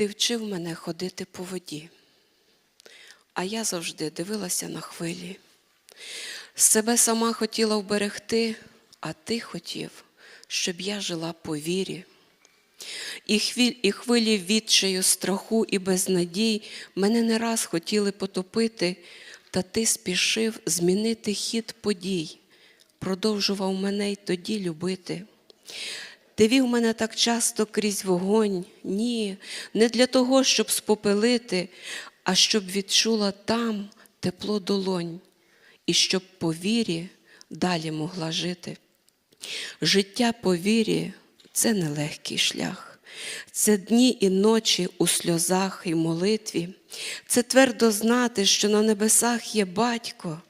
Ти вчив мене ходити по воді, а я завжди дивилася на хвилі. Себе сама хотіла вберегти, а ти хотів, щоб я жила по вірі. І хвиль, і хвилі відчаю, страху і безнадій мене не раз хотіли потопити, та ти спішив змінити хід подій, продовжував мене й тоді любити. Ти вів мене так часто крізь вогонь, ні, не для того, щоб спопелити, а щоб відчула там тепло долонь, і щоб по вірі далі могла жити. Життя по вірі це нелегкий шлях, це дні і ночі у сльозах і молитві, це твердо знати, що на небесах є батько,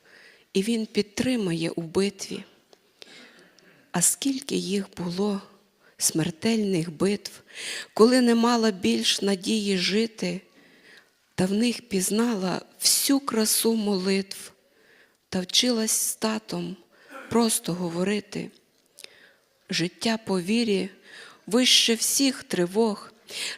і він підтримає у битві. А скільки їх було смертельних битв, коли не мала більш надії жити, та в них пізнала всю красу молитв та вчилась з татом просто говорити. Життя по вірі вище всіх тривог.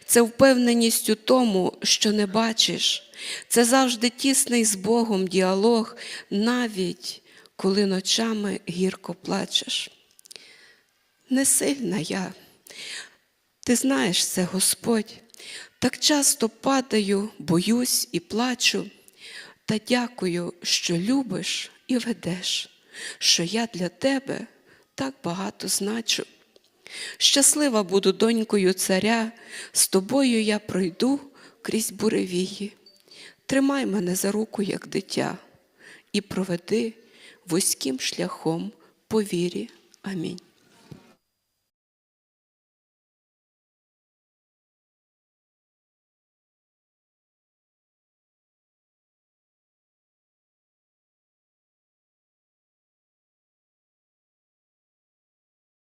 Це впевненість у тому, що не бачиш. Це завжди тісний з Богом діалог, навіть коли ночами гірко плачеш. Не сильна я, ти знаєш це, Господь. Так часто падаю, боюсь і плачу, та дякую, що любиш і ведеш, що я для тебе так багато значу. Щаслива буду донькою царя, з тобою я пройду крізь буревії. Тримай мене за руку, як дитя, і проведи вузьким шляхом по вірі. Амінь.